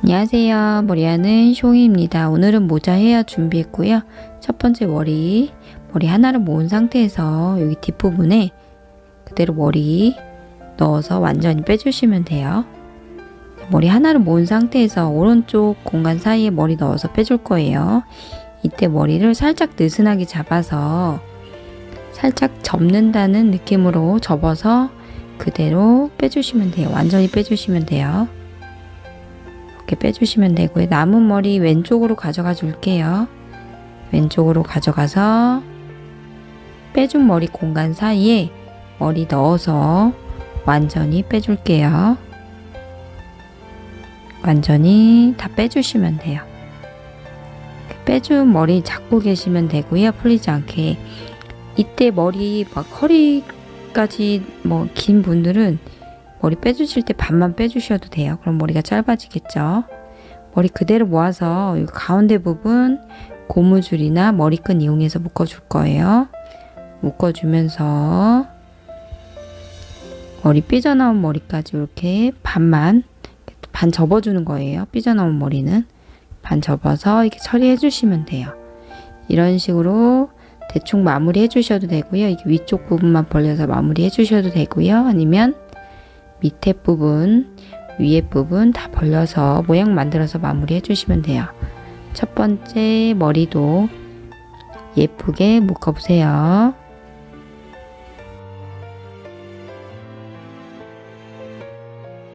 안녕하세요. 머리하는 쇼이입니다. 오늘은 모자 헤어 준비했고요. 첫 번째 머리, 머리 하나를 모은 상태에서 여기 뒷부분에 그대로 머리 넣어서 완전히 빼주시면 돼요. 머리 하나를 모은 상태에서 오른쪽 공간 사이에 머리 넣어서 빼줄 거예요. 이때 머리를 살짝 느슨하게 잡아서 살짝 접는다는 느낌으로 접어서 그대로 빼주시면 돼요. 완전히 빼주시면 돼요. 이렇게 빼주시면 되고요. 남은 머리 왼쪽으로 가져가 줄게요. 왼쪽으로 가져가서 빼준 머리 공간 사이에 머리 넣어서 완전히 빼줄게요. 완전히 다 빼주시면 돼요. 빼준 머리 잡고 계시면 되고요. 풀리지 않게. 이때 머리 막 허리까지 뭐 긴 분들은 머리 빼주실 때 반만 빼주셔도 돼요. 그럼 머리가 짧아지겠죠. 머리 그대로 모아서 이 가운데 부분 고무줄이나 머리끈 이용해서 묶어줄 거예요. 묶어주면서 머리 삐져나온 머리까지 이렇게 반만 반 접어주는 거예요. 삐져나온 머리는 반 접어서 이렇게 처리해 주시면 돼요. 이런 식으로 대충 마무리 해주셔도 되고요. 이게 위쪽 부분만 벌려서 마무리 해주셔도 되고요. 아니면 밑에 부분, 위에 부분 다 벌려서 모양 만들어서 마무리 해주시면 돼요. 첫 번째 머리도 예쁘게 묶어보세요.